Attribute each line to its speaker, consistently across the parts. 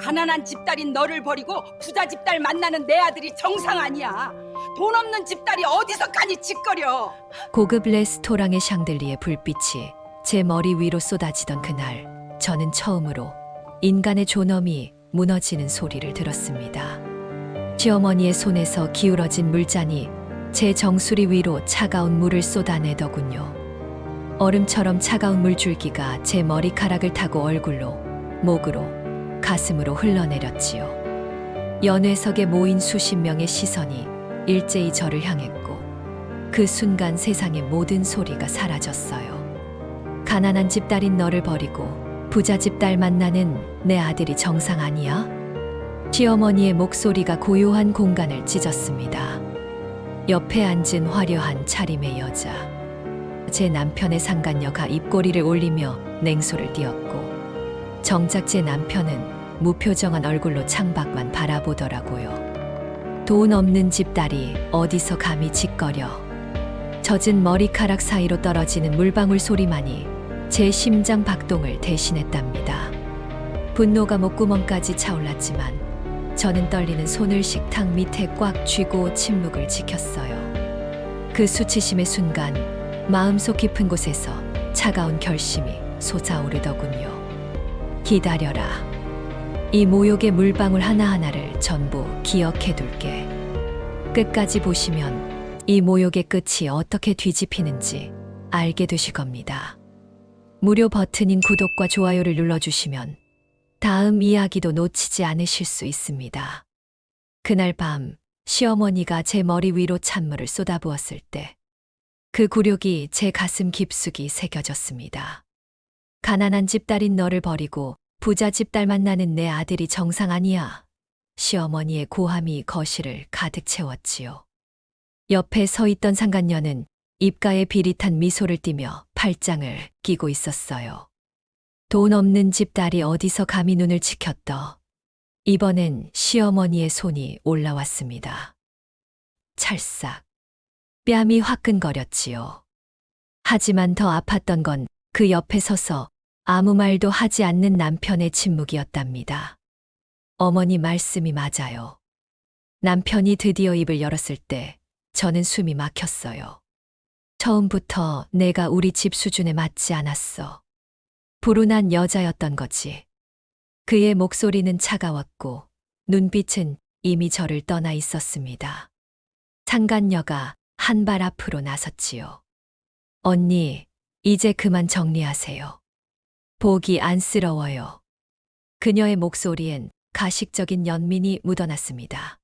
Speaker 1: 가난한 집딸인 너를 버리고 부자 집딸 만나는 내 아들이 정상 아니야. 돈 없는 집딸이 어디서 가니 짓거려.
Speaker 2: 고급 레스토랑의 샹들리에 불빛이 제 머리 위로 쏟아지던 그날, 저는 처음으로 인간의 존엄이 무너지는 소리를 들었습니다. 시어머니의 손에서 기울어진 물잔이 제 정수리 위로 차가운 물을 쏟아내더군요. 얼음처럼 차가운 물줄기가 제 머리카락을 타고 얼굴로, 목으로, 가슴으로 흘러내렸지요. 연회석에 모인 수십 명의 시선이 일제히 저를 향했고, 그 순간 세상의 모든 소리가 사라졌어요. 가난한 집딸인 너를 버리고 부자 집딸 만나는 내 아들이 정상 아니야? 시어머니의 목소리가 고요한 공간을 찢었습니다. 옆에 앉은 화려한 차림의 여자. 제 남편의 상간녀가 입꼬리를 올리며 냉소를 띄었고, 정작 제 남편은 무표정한 얼굴로 창밖만 바라보더라고요. 돈 없는 집딸이 어디서 감히 짓거려. 젖은 머리카락 사이로 떨어지는 물방울 소리만이 제 심장 박동을 대신했답니다. 분노가 목구멍까지 차올랐지만 저는 떨리는 손을 식탁 밑에 꽉 쥐고 침묵을 지켰어요. 그 수치심의 순간 마음속 깊은 곳에서 차가운 결심이 솟아오르더군요. 기다려라. 이 모욕의 물방울 하나하나를 전부 기억해 둘게. 끝까지 보시면 이 모욕의 끝이 어떻게 뒤집히는지 알게 되실 겁니다. 무료 버튼인 구독과 좋아요를 눌러주시면 다음 이야기도 놓치지 않으실 수 있습니다. 그날 밤 시어머니가 제 머리 위로 찬물을 쏟아부었을 때 그 굴욕이 제 가슴 깊숙이 새겨졌습니다. 가난한 집딸인 너를 버리고 부자 집딸 만나는 내 아들이 정상 아니야. 시어머니의 고함이 거실을 가득 채웠지요. 옆에 서 있던 상간녀는 입가에 비릿한 미소를 띠며 팔짱을 끼고 있었어요. 돈 없는 집딸이 어디서 감히 눈을 치켰더. 이번엔 시어머니의 손이 올라왔습니다. 찰싹. 뺨이 화끈거렸지요. 하지만 더 아팠던 건 그 옆에 서서 아무 말도 하지 않는 남편의 침묵이었답니다. 어머니 말씀이 맞아요. 남편이 드디어 입을 열었을 때 저는 숨이 막혔어요. 처음부터 내가 우리 집 수준에 맞지 않았어. 불운한 여자였던 거지. 그의 목소리는 차가웠고 눈빛은 이미 저를 떠나 있었습니다. 상간녀가 한 발 앞으로 나섰지요. 언니, 이제 그만 정리하세요. 보기 안쓰러워요. 그녀의 목소리엔 가식적인 연민이 묻어났습니다.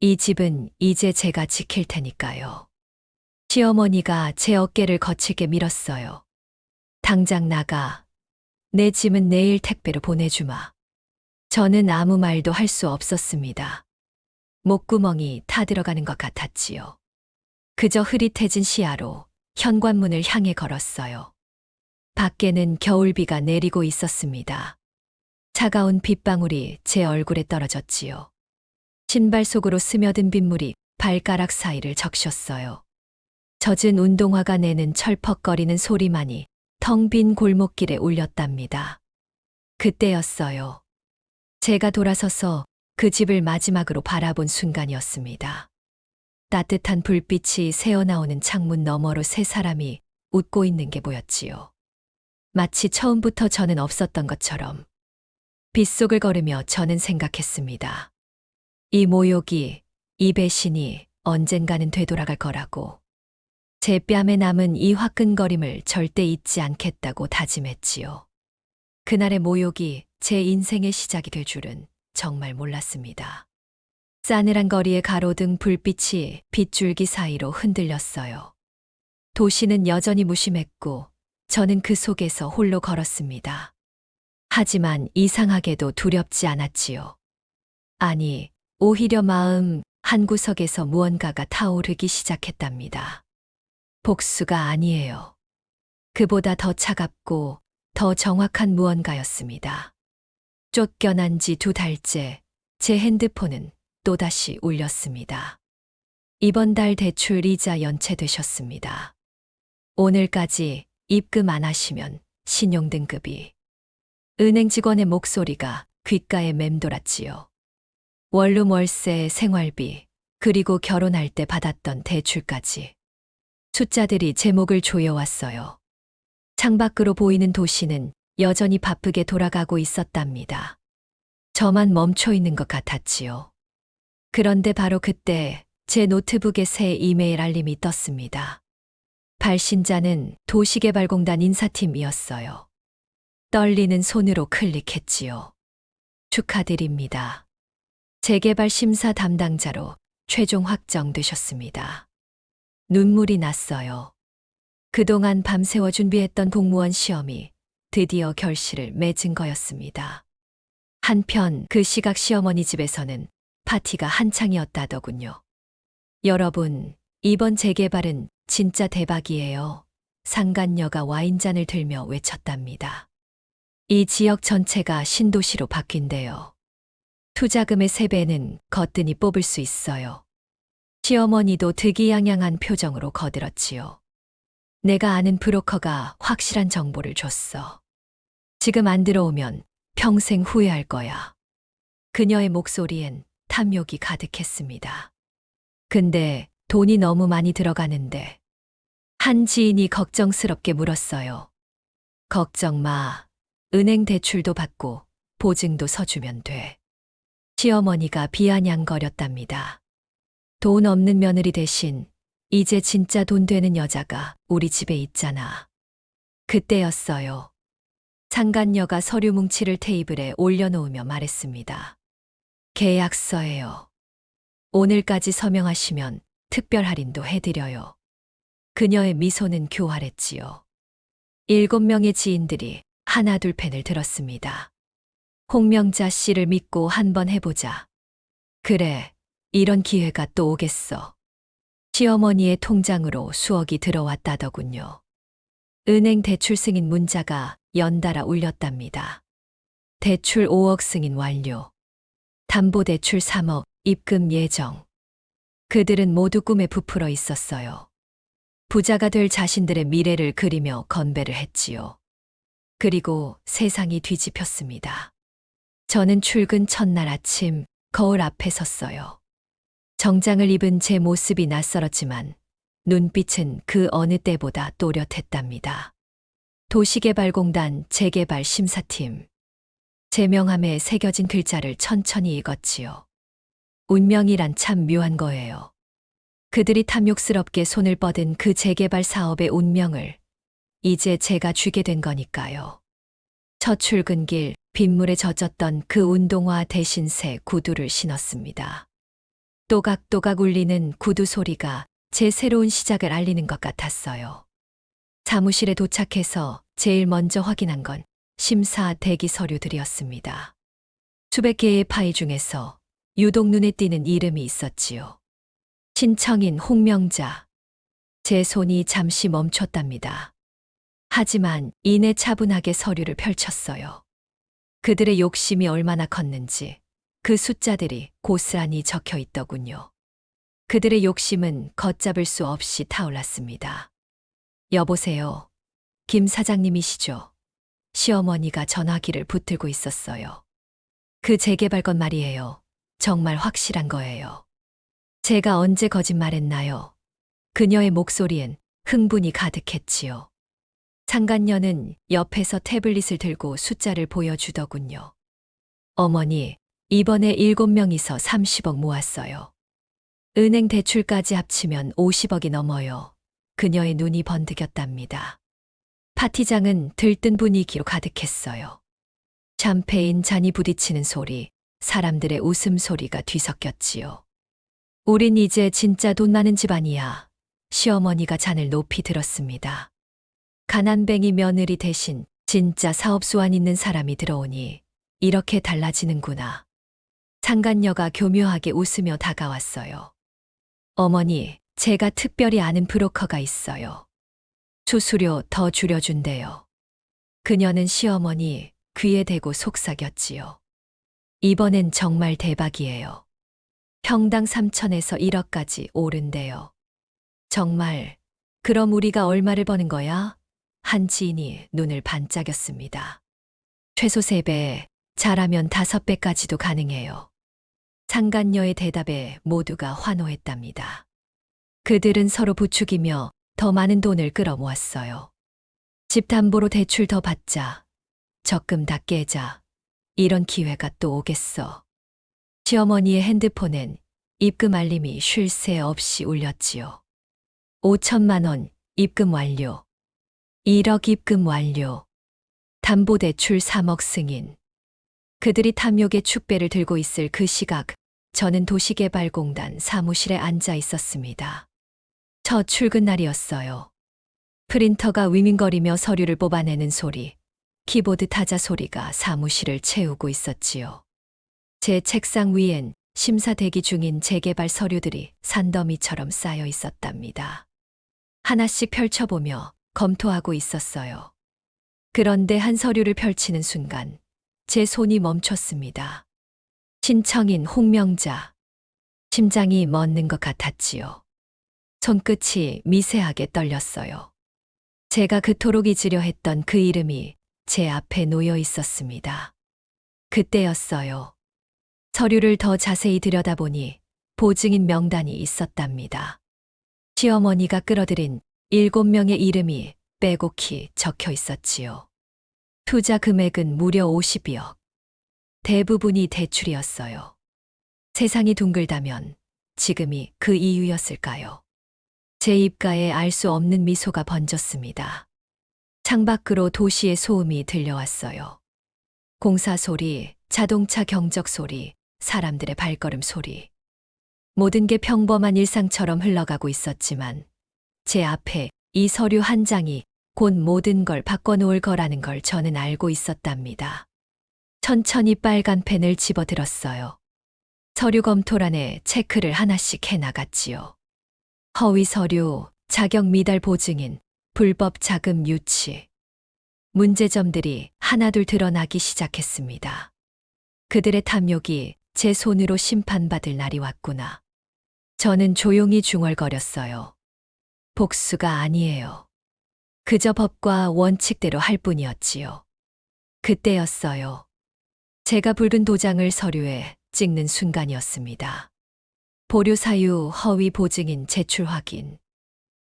Speaker 2: 이 집은 이제 제가 지킬 테니까요. 시어머니가 제 어깨를 거칠게 밀었어요. 당장 나가. 내 짐은 내일 택배로 보내주마. 저는 아무 말도 할 수 없었습니다. 목구멍이 타들어가는 것 같았지요. 그저 흐릿해진 시야로 현관문을 향해 걸었어요. 밖에는 겨울비가 내리고 있었습니다. 차가운 빗방울이 제 얼굴에 떨어졌지요. 신발 속으로 스며든 빗물이 발가락 사이를 적셨어요. 젖은 운동화가 내는 철퍽거리는 소리만이 텅 빈 골목길에 울렸답니다. 그때였어요. 제가 돌아서서 그 집을 마지막으로 바라본 순간이었습니다. 따뜻한 불빛이 새어나오는 창문 너머로 세 사람이 웃고 있는 게 보였지요. 마치 처음부터 저는 없었던 것처럼 빗속을 걸으며 저는 생각했습니다. 이 모욕이, 이 배신이 언젠가는 되돌아갈 거라고. 제 뺨에 남은 이 화끈거림을 절대 잊지 않겠다고 다짐했지요. 그날의 모욕이 제 인생의 시작이 될 줄은 정말 몰랐습니다. 싸늘한 거리에 가로등 불빛이 빗줄기 사이로 흔들렸어요. 도시는 여전히 무심했고 저는 그 속에서 홀로 걸었습니다. 하지만 이상하게도 두렵지 않았지요. 아니, 오히려 마음 한 구석에서 무언가가 타오르기 시작했답니다. 복수가 아니에요. 그보다 더 차갑고 더 정확한 무언가였습니다. 쫓겨난 지 두 달째 제 핸드폰은 또다시 울렸습니다. 이번 달 대출 이자 연체되셨습니다. 오늘까지 입금 안 하시면 신용등급이 은행 직원의 목소리가 귓가에 맴돌았지요. 원룸 월세, 생활비, 그리고 결혼할 때 받았던 대출까지. 숫자들이 제 목을 조여왔어요. 창밖으로 보이는 도시는 여전히 바쁘게 돌아가고 있었답니다. 저만 멈춰 있는 것 같았지요. 그런데 바로 그때 제 노트북에 새 이메일 알림이 떴습니다. 발신자는 도시개발공단 인사팀이었어요. 떨리는 손으로 클릭했지요. 축하드립니다. 재개발 심사 담당자로 최종 확정되셨습니다. 눈물이 났어요. 그동안 밤새워 준비했던 공무원 시험이 드디어 결실을 맺은 거였습니다. 한편 그 시각 시어머니 집에서는 파티가 한창이었다더군요. 여러분, 이번 재개발은 진짜 대박이에요. 상간녀가 와인잔을 들며 외쳤답니다. 이 지역 전체가 신도시로 바뀐대요. 투자금의 세배는 거뜬히 뽑을 수 있어요. 시어머니도 득이양양한 표정으로 거들었지요. 내가 아는 브로커가 확실한 정보를 줬어. 지금 안 들어오면 평생 후회할 거야. 그녀의 목소리엔 탐욕이 가득했습니다. 근데 돈이 너무 많이 들어가는데. 한 지인이 걱정스럽게 물었어요. 걱정 마. 은행 대출도 받고 보증도 서주면 돼. 시어머니가 비아냥거렸답니다. 돈 없는 며느리 대신 이제 진짜 돈 되는 여자가 우리 집에 있잖아. 그때였어요. 상간녀가 서류 뭉치를 테이블에 올려놓으며 말했습니다. 계약서예요. 오늘까지 서명하시면 특별 할인도 해드려요. 그녀의 미소는 교활했지요. 일곱 명의 지인들이 하나둘 펜을 들었습니다. 홍명자 씨를 믿고 한번 해보자. 그래, 이런 기회가 또 오겠어. 시어머니의 통장으로 수억이 들어왔다더군요. 은행 대출 승인 문자가 연달아 울렸답니다. 대출 5억 승인 완료. 담보 대출 3억 입금 예정. 그들은 모두 꿈에 부풀어 있었어요. 부자가 될 자신들의 미래를 그리며 건배를 했지요. 그리고 세상이 뒤집혔습니다. 저는 출근 첫날 아침 거울 앞에 섰어요. 정장을 입은 제 모습이 낯설었지만 눈빛은 그 어느 때보다 또렷했답니다. 도시개발공단 재개발 심사팀. 제 명함에 새겨진 글자를 천천히 읽었지요. 운명이란 참 묘한 거예요. 그들이 탐욕스럽게 손을 뻗은 그 재개발 사업의 운명을 이제 제가 쥐게 된 거니까요. 첫 출근길 빗물에 젖었던 그 운동화 대신 새 구두를 신었습니다. 또각또각 울리는 구두 소리가 제 새로운 시작을 알리는 것 같았어요. 사무실에 도착해서 제일 먼저 확인한 건 심사 대기 서류들이었습니다. 수백 개의 파일 중에서 유독 눈에 띄는 이름이 있었지요. 신청인 홍명자. 제 손이 잠시 멈췄답니다. 하지만 이내 차분하게 서류를 펼쳤어요. 그들의 욕심이 얼마나 컸는지 그 숫자들이 고스란히 적혀 있더군요. 그들의 욕심은 걷잡을 수 없이 타올랐습니다. 여보세요. 김 사장님이시죠? 시어머니가 전화기를 붙들고 있었어요. 그 재개발 건 말이에요. 정말 확실한 거예요. 제가 언제 거짓말했나요? 그녀의 목소리엔 흥분이 가득했지요. 상간녀는 옆에서 태블릿을 들고 숫자를 보여주더군요. 어머니, 이번에 7명이서 30억 모았어요. 은행 대출까지 합치면 50억이 넘어요. 그녀의 눈이 번득였답니다. 파티장은 들뜬 분위기로 가득했어요. 샴페인 잔이 부딪히는 소리, 사람들의 웃음소리가 뒤섞였지요. 우린 이제 진짜 돈 많은 집안이야. 시어머니가 잔을 높이 들었습니다. 가난뱅이 며느리 대신 진짜 사업수완 있는 사람이 들어오니 이렇게 달라지는구나. 상간녀가 교묘하게 웃으며 다가왔어요. 어머니, 제가 특별히 아는 브로커가 있어요. 수수료 더 줄여준대요. 그녀는 시어머니 귀에 대고 속삭였지요. 이번엔 정말 대박이에요. 평당 3천에서 1억까지 오른대요. 정말, 그럼 우리가 얼마를 버는 거야? 한 지인이 눈을 반짝였습니다. 최소 3배, 잘하면 다섯 배까지도 가능해요. 상간녀의 대답에 모두가 환호했답니다. 그들은 서로 부추기며 더 많은 돈을 끌어모았어요. 집 담보로 대출 더 받자. 적금 다 깨자. 이런 기회가 또 오겠어. 시어머니의 핸드폰엔 입금 알림이 쉴 새 없이 울렸지요. 5천만 원 입금 완료. 1억 입금 완료. 담보대출 3억 승인. 그들이 탐욕의 축배를 들고 있을 그 시각, 저는 도시개발공단 사무실에 앉아 있었습니다. 첫 출근 날이었어요. 프린터가 위민거리며 서류를 뽑아내는 소리, 키보드 타자 소리가 사무실을 채우고 있었지요. 제 책상 위엔 심사 대기 중인 재개발 서류들이 산더미처럼 쌓여 있었답니다. 하나씩 펼쳐보며 검토하고 있었어요. 그런데 한 서류를 펼치는 순간 제 손이 멈췄습니다. 신청인 홍명자. 심장이 멎는 것 같았지요. 손끝이 미세하게 떨렸어요. 제가 그토록 잊으려 했던 그 이름이 제 앞에 놓여 있었습니다. 그때였어요. 서류를 더 자세히 들여다보니 보증인 명단이 있었답니다. 시어머니가 끌어들인 일곱 명의 이름이 빼곡히 적혀 있었지요. 투자 금액은 무려 50억. 대부분이 대출이었어요. 세상이 둥글다면 지금이 그 이유였을까요? 제 입가에 알 수 없는 미소가 번졌습니다. 창밖으로 도시의 소음이 들려왔어요. 공사 소리, 자동차 경적 소리, 사람들의 발걸음 소리. 모든 게 평범한 일상처럼 흘러가고 있었지만 제 앞에 이 서류 한 장이 곧 모든 걸 바꿔놓을 거라는 걸 저는 알고 있었답니다. 천천히 빨간 펜을 집어들었어요. 서류 검토란에 체크를 하나씩 해나갔지요. 허위 서류, 자격 미달 보증인, 불법 자금 유치. 문제점들이 하나둘 드러나기 시작했습니다. 그들의 탐욕이 제 손으로 심판받을 날이 왔구나. 저는 조용히 중얼거렸어요. 복수가 아니에요. 그저 법과 원칙대로 할 뿐이었지요. 그때였어요. 제가 붉은 도장을 서류에 찍는 순간이었습니다. 보류 사유 허위 보증인 제출 확인.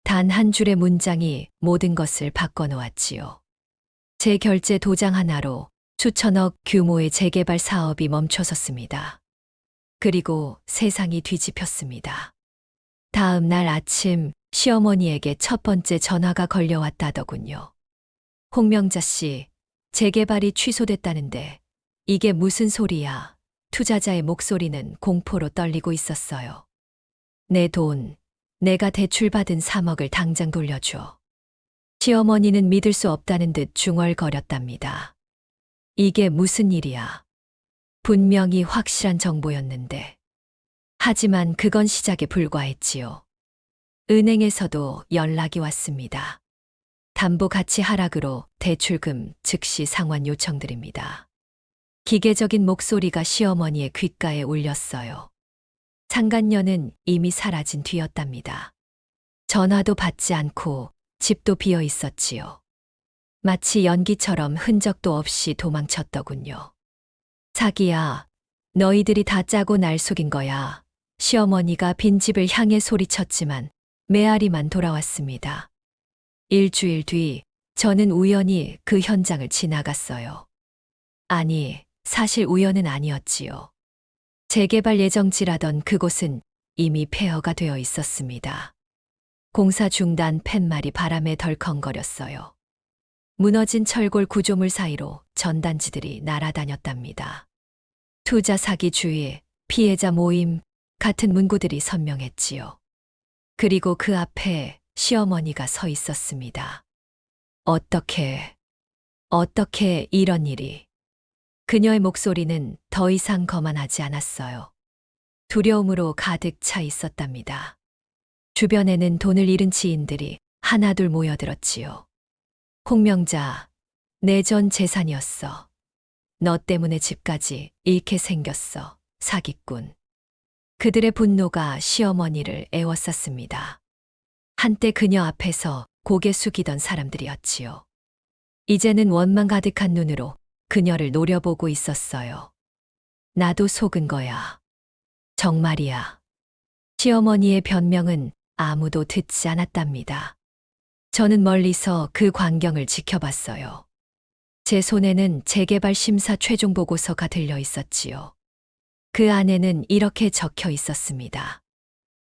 Speaker 2: 단 한 줄의 문장이 모든 것을 바꿔놓았지요. 제 결제 도장 하나로 수천억 규모의 재개발 사업이 멈춰섰습니다. 그리고 세상이 뒤집혔습니다. 다음 날 아침 시어머니에게 첫 번째 전화가 걸려왔다더군요. 홍명자 씨, 재개발이 취소됐다는데 이게 무슨 소리야? 투자자의 목소리는 공포로 떨리고 있었어요. 내 돈, 내가 대출받은 3억을 당장 돌려줘. 시어머니는 믿을 수 없다는 듯 중얼거렸답니다. 이게 무슨 일이야? 분명히 확실한 정보였는데. 하지만 그건 시작에 불과했지요. 은행에서도 연락이 왔습니다. 담보 가치 하락으로 대출금 즉시 상환 요청드립니다. 기계적인 목소리가 시어머니의 귓가에 울렸어요. 상간녀는 이미 사라진 뒤였답니다. 전화도 받지 않고 집도 비어 있었지요. 마치 연기처럼 흔적도 없이 도망쳤더군요. 자기야, 너희들이 다 짜고 날 속인 거야. 시어머니가 빈집을 향해 소리쳤지만 메아리만 돌아왔습니다. 일주일 뒤 저는 우연히 그 현장을 지나갔어요. 아니, 사실 우연은 아니었지요. 재개발 예정지라던 그곳은 이미 폐허가 되어 있었습니다. 공사 중단 팻말이 바람에 덜컹거렸어요. 무너진 철골 구조물 사이로 전단지들이 날아다녔답니다. 투자 사기 주의, 피해자 모임 같은 문구들이 선명했지요. 그리고 그 앞에 시어머니가 서 있었습니다. 어떻게, 어떻게 이런 일이. 그녀의 목소리는 더 이상 거만하지 않았어요. 두려움으로 가득 차 있었답니다. 주변에는 돈을 잃은 지인들이 하나둘 모여들었지요. 홍명자, 내 전 재산이었어. 너 때문에 집까지 잃게 생겼어. 사기꾼. 그들의 분노가 시어머니를 애워쌌습니다. 한때 그녀 앞에서 고개 숙이던 사람들이었지요. 이제는 원망 가득한 눈으로 그녀를 노려보고 있었어요. 나도 속은 거야. 정말이야. 시어머니의 변명은 아무도 듣지 않았답니다. 저는 멀리서 그 광경을 지켜봤어요. 제 손에는 재개발 심사 최종 보고서가 들려 있었지요. 그 안에는 이렇게 적혀 있었습니다.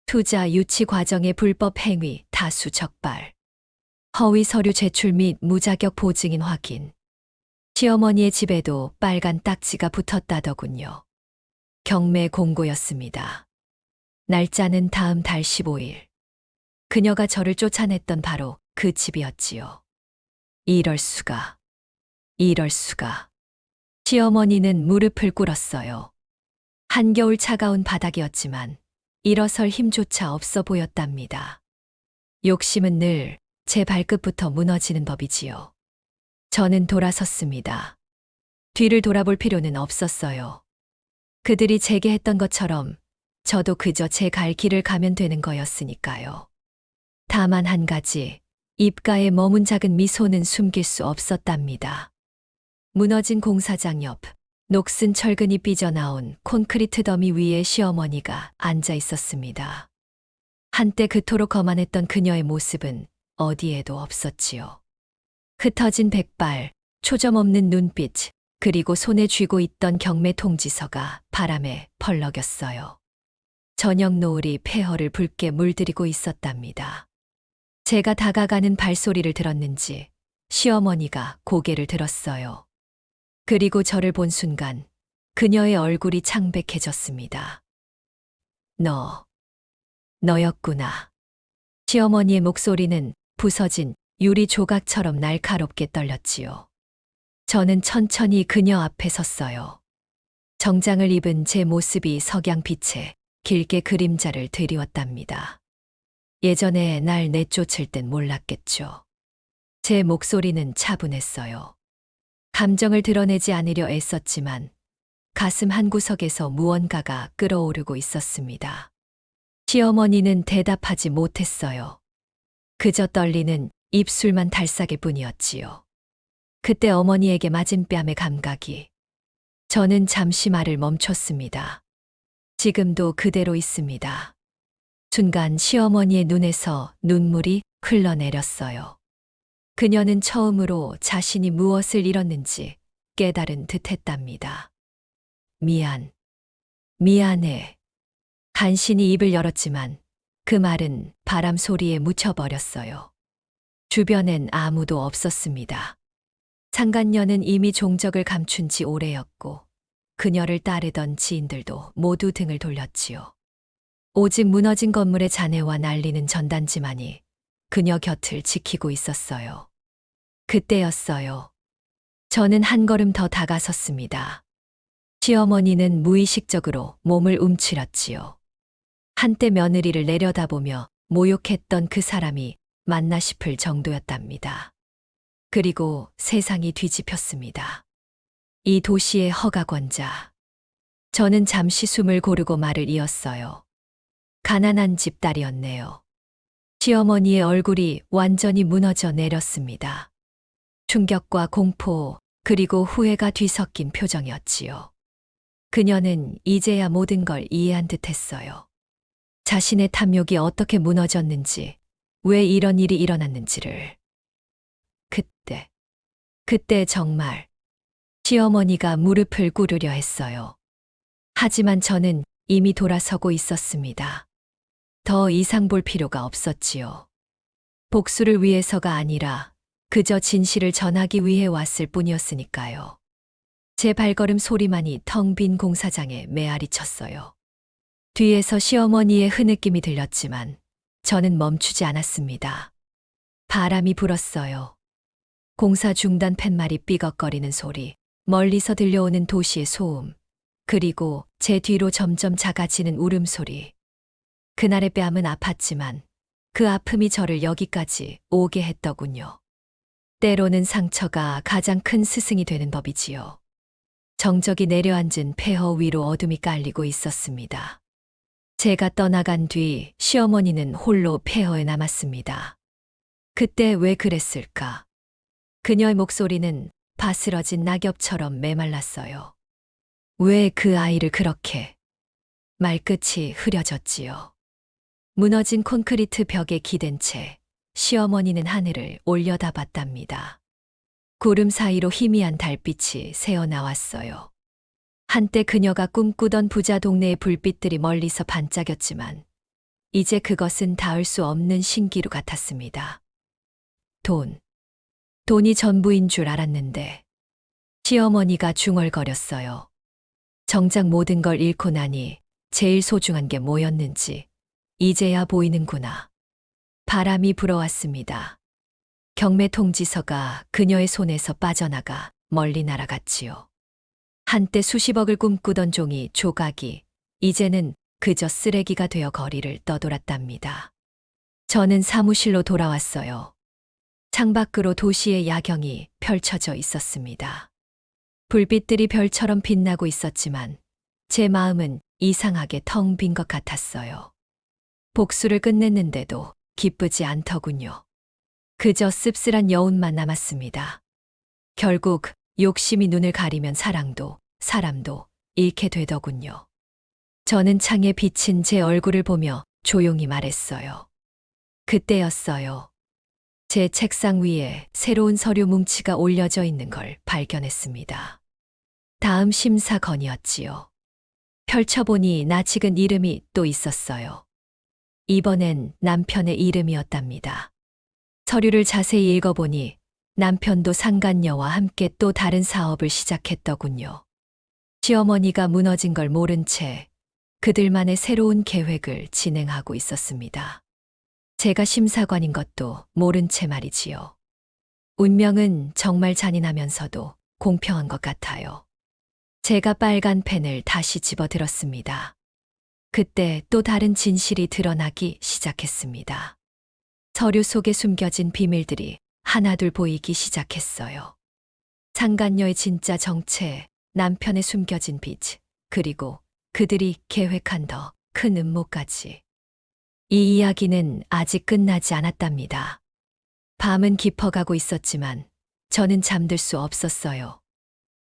Speaker 2: 투자 유치 과정의 불법 행위 다수 적발. 허위 서류 제출 및 무자격 보증인 확인. 시어머니의 집에도 빨간 딱지가 붙었다더군요. 경매 공고였습니다. 날짜는 다음 달 15일. 그녀가 저를 쫓아냈던 바로 그 집이었지요. 이럴 수가. 이럴 수가. 시어머니는 무릎을 꿇었어요. 한겨울 차가운 바닥이었지만 일어설 힘조차 없어 보였답니다. 욕심은 늘 제 발끝부터 무너지는 법이지요. 저는 돌아섰습니다. 뒤를 돌아볼 필요는 없었어요. 그들이 제게 했던 것처럼 저도 그저 제 갈 길을 가면 되는 거였으니까요. 다만 한 가지, 입가에 머문 작은 미소는 숨길 수 없었답니다. 무너진 공사장 옆, 녹슨 철근이 삐져나온 콘크리트 더미 위에 시어머니가 앉아 있었습니다. 한때 그토록 거만했던 그녀의 모습은 어디에도 없었지요. 흩어진 백발, 초점 없는 눈빛, 그리고 손에 쥐고 있던 경매 통지서가 바람에 펄럭였어요. 저녁 노을이 폐허를 붉게 물들이고 있었답니다. 제가 다가가는 발소리를 들었는지 시어머니가 고개를 들었어요. 그리고 저를 본 순간 그녀의 얼굴이 창백해졌습니다. 너, 너였구나. 시어머니의 목소리는 부서진 유리 조각처럼 날카롭게 떨렸지요. 저는 천천히 그녀 앞에 섰어요. 정장을 입은 제 모습이 석양빛에 길게 그림자를 드리웠답니다. 예전에 날 내쫓을 땐 몰랐겠죠. 제 목소리는 차분했어요. 감정을 드러내지 않으려 애썼지만 가슴 한구석에서 무언가가 끓어오르고 있었습니다. 시어머니는 대답하지 못했어요. 그저 떨리는 입술만 달싹일 뿐이었지요. 그때 어머니에게 맞은 뺨의 감각이 저는 잠시 말을 멈췄습니다. 지금도 그대로 있습니다. 순간 시어머니의 눈에서 눈물이 흘러내렸어요. 그녀는 처음으로 자신이 무엇을 잃었는지 깨달은 듯 했답니다. 미안. 미안해. 간신히 입을 열었지만 그 말은 바람 소리에 묻혀버렸어요. 주변엔 아무도 없었습니다. 상간녀는 이미 종적을 감춘 지 오래였고 그녀를 따르던 지인들도 모두 등을 돌렸지요. 오직 무너진 건물의 잔해와 날리는 전단지만이 그녀 곁을 지키고 있었어요. 그때였어요. 저는 한 걸음 더 다가섰습니다. 시어머니는 무의식적으로 몸을 움츠렸지요. 한때 며느리를 내려다보며 모욕했던 그 사람이 맞나 싶을 정도였답니다. 그리고 세상이 뒤집혔습니다. 이 도시의 허가권자. 저는 잠시 숨을 고르고 말을 이었어요. 가난한 집딸이었네요. 시어머니의 얼굴이 완전히 무너져 내렸습니다. 충격과 공포, 그리고 후회가 뒤섞인 표정이었지요. 그녀는 이제야 모든 걸 이해한 듯 했어요. 자신의 탐욕이 어떻게 무너졌는지, 왜 이런 일이 일어났는지를. 그때, 그때 정말 시어머니가 무릎을 꿇으려 했어요. 하지만 저는 이미 돌아서고 있었습니다. 더 이상 볼 필요가 없었지요. 복수를 위해서가 아니라 그저 진실을 전하기 위해 왔을 뿐이었으니까요. 제 발걸음 소리만이 텅 빈 공사장에 메아리 쳤어요. 뒤에서 시어머니의 흐느낌이 들렸지만 저는 멈추지 않았습니다. 바람이 불었어요. 공사 중단 팻말이 삐걱거리는 소리, 멀리서 들려오는 도시의 소음, 그리고 제 뒤로 점점 작아지는 울음소리. 그날의 뺨은 아팠지만 그 아픔이 저를 여기까지 오게 했더군요. 때로는 상처가 가장 큰 스승이 되는 법이지요. 정적이 내려앉은 폐허 위로 어둠이 깔리고 있었습니다. 제가 떠나간 뒤 시어머니는 홀로 폐허에 남았습니다. 그때 왜 그랬을까? 그녀의 목소리는 바스러진 낙엽처럼 메말랐어요. 왜 그 아이를 그렇게 말끝이 흐려졌지요. 무너진 콘크리트 벽에 기댄 채 시어머니는 하늘을 올려다봤답니다. 구름 사이로 희미한 달빛이 새어 나왔어요. 한때 그녀가 꿈꾸던 부자 동네의 불빛들이 멀리서 반짝였지만 이제 그것은 닿을 수 없는 신기루 같았습니다. 돈. 돈이 전부인 줄 알았는데 시어머니가 중얼거렸어요. 정작 모든 걸 잃고 나니 제일 소중한 게 뭐였는지 이제야 보이는구나. 바람이 불어왔습니다. 경매 통지서가 그녀의 손에서 빠져나가 멀리 날아갔지요. 한때 수십억을 꿈꾸던 종이 조각이 이제는 그저 쓰레기가 되어 거리를 떠돌았답니다. 저는 사무실로 돌아왔어요. 창밖으로 도시의 야경이 펼쳐져 있었습니다. 불빛들이 별처럼 빛나고 있었지만 제 마음은 이상하게 텅 빈 것 같았어요. 복수를 끝냈는데도 기쁘지 않더군요. 그저 씁쓸한 여운만 남았습니다. 결국 욕심이 눈을 가리면 사랑도 사람도 잃게 되더군요. 저는 창에 비친 제 얼굴을 보며 조용히 말했어요. 그때였어요. 제 책상 위에 새로운 서류 뭉치가 올려져 있는 걸 발견했습니다. 다음 심사건이었지요. 펼쳐보니 낯익은 이름이 또 있었어요. 이번엔 남편의 이름이었답니다. 서류를 자세히 읽어보니 남편도 상간녀와 함께 또 다른 사업을 시작했더군요. 시어머니가 무너진 걸 모른 채 그들만의 새로운 계획을 진행하고 있었습니다. 제가 심사관인 것도 모른 채 말이지요. 운명은 정말 잔인하면서도 공평한 것 같아요. 제가 빨간 펜을 다시 집어들었습니다. 그때 또 다른 진실이 드러나기 시작했습니다. 서류 속에 숨겨진 비밀들이 하나둘 보이기 시작했어요. 상간녀의 진짜 정체, 남편의 숨겨진 빚, 그리고 그들이 계획한 더 큰 음모까지. 이 이야기는 아직 끝나지 않았답니다. 밤은 깊어가고 있었지만 저는 잠들 수 없었어요.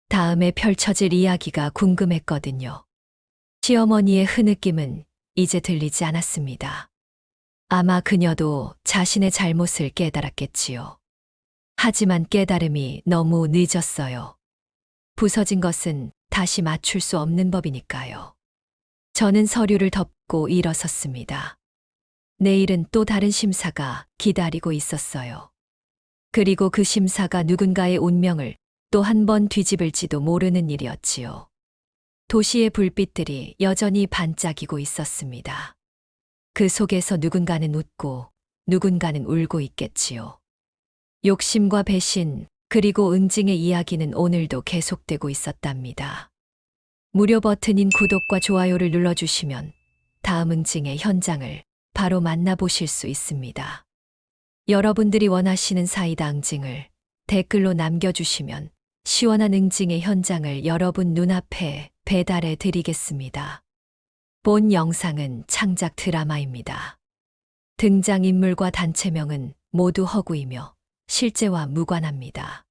Speaker 2: 다음에 펼쳐질 이야기가 궁금했거든요. 시어머니의 흐느낌은 이제 들리지 않았습니다. 아마 그녀도 자신의 잘못을 깨달았겠지요. 하지만 깨달음이 너무 늦었어요. 부서진 것은 다시 맞출 수 없는 법이니까요. 저는 서류를 덮고 일어섰습니다. 내일은 또 다른 심사가 기다리고 있었어요. 그리고 그 심사가 누군가의 운명을 또 한 번 뒤집을지도 모르는 일이었지요. 도시의 불빛들이 여전히 반짝이고 있었습니다. 그 속에서 누군가는 웃고 누군가는 울고 있겠지요. 욕심과 배신, 그리고 응징의 이야기는 오늘도 계속되고 있었답니다. 무료 버튼인 구독과 좋아요를 눌러주시면 다음 응징의 현장을 바로 만나보실 수 있습니다. 여러분들이 원하시는 사이다 응징을 댓글로 남겨주시면 시원한 응징의 현장을 여러분 눈앞에 배달해 드리겠습니다. 본 영상은 창작 드라마입니다. 등장인물과 단체명은 모두 허구이며 실제와 무관합니다.